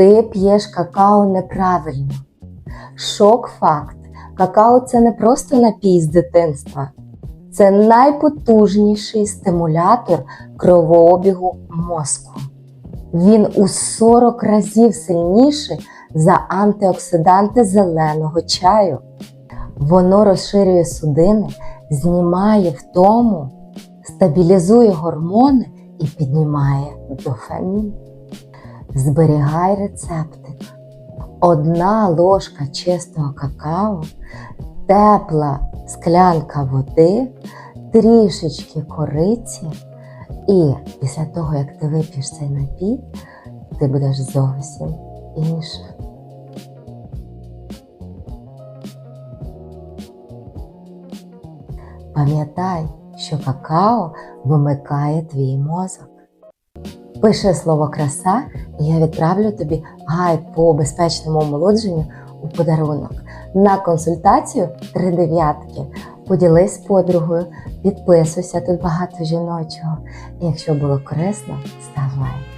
Ти п'єш какао неправильно. Шок факт. Какао це не просто напій з дитинства. Це найпотужніший стимулятор кровообігу мозку. Він у 40 разів сильніший за антиоксиданти зеленого чаю. Воно розширює судини, знімає втому, стабілізує гормони і піднімає дофамін. Зберігай рецептик. Одна ложка чистого какао, тепла склянка води, трішечки кориці, і після того, як ти вип'єш цей напій, ти будеш зовсім інша. Пам'ятай, що какао вимикає твій мозок. Пиши слово краса, і я відправлю тобі гайд по безпечному омолодженню у подарунок. На консультацію три дев'ятки. Поділись з подругою, підписуйся, тут багато жіночого. І якщо було корисно, став лайк.